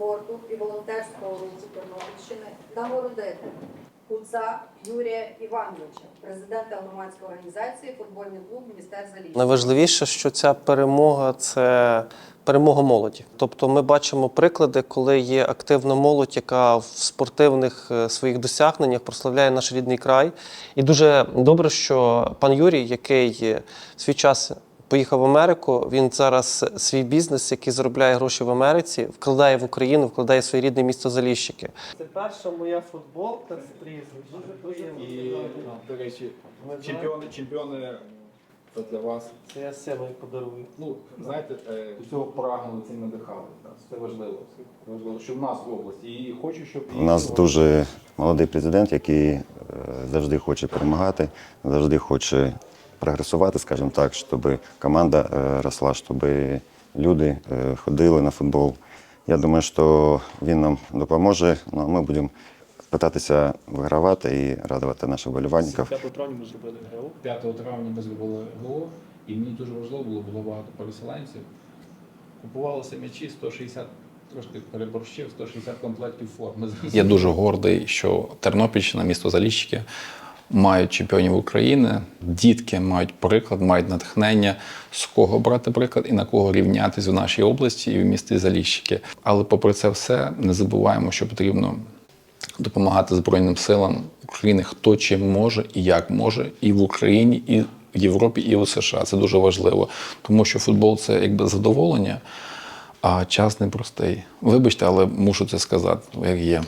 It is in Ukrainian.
спорту і волонтерського руху Тернопільщини нагородити Куца Юрія Івановича, президента громадської організації Футбольний клуб Містер Заліща. Найважливіше, що ця перемога це перемога молоді. Тобто ми бачимо приклади, коли є активна молодь, яка в спортивних е, своїх досягненнях прославляє наш рідний край. І дуже добре, що пан Юрій, який е, свій час поїхав в Америку, він зараз свій бізнес, який заробляє гроші в Америці, вкладає в Україну, вкладає в своє рідне місто Заліщики. Це перша моя футболка з прізвищем. Дуже І, до речі, чемпіони, чемпіони це для вас. Це я силою подарую. Ну, знаєте, е, до цього прагнули цим надихали. Це важливо. Це важливо, що в нас в області. І хочу, щоб У нас дуже молодий президент, який е, завжди хоче перемагати, завжди хоче прогресувати, скажімо так, щоб команда е, росла, щоб люди е, ходили на футбол. Я думаю, що він нам допоможе. Ну, а ми будемо питатися вигравати і радувати наших вболівальників. 5 травня ми зробили ГО. 5 травня ми зробили ГО, і мені дуже важливо було, було багато переселенців. Купувалися м'ячі 160, трошки переборщив, 160 комплектів форми. Я дуже гордий, що Тернопільщина, місто Заліщики, мають чемпіонів України. Дітки мають приклад, мають натхнення, з кого брати приклад і на кого рівнятись в нашій області і в місті Заліщики. Але попри це все, не забуваємо, що потрібно допомагати Збройним силам України, хто чим може і як може, і в Україні, і в Європі, і у США. Це дуже важливо, тому що футбол це якби задоволення, а час непростий. Вибачте, але мушу це сказати, як є.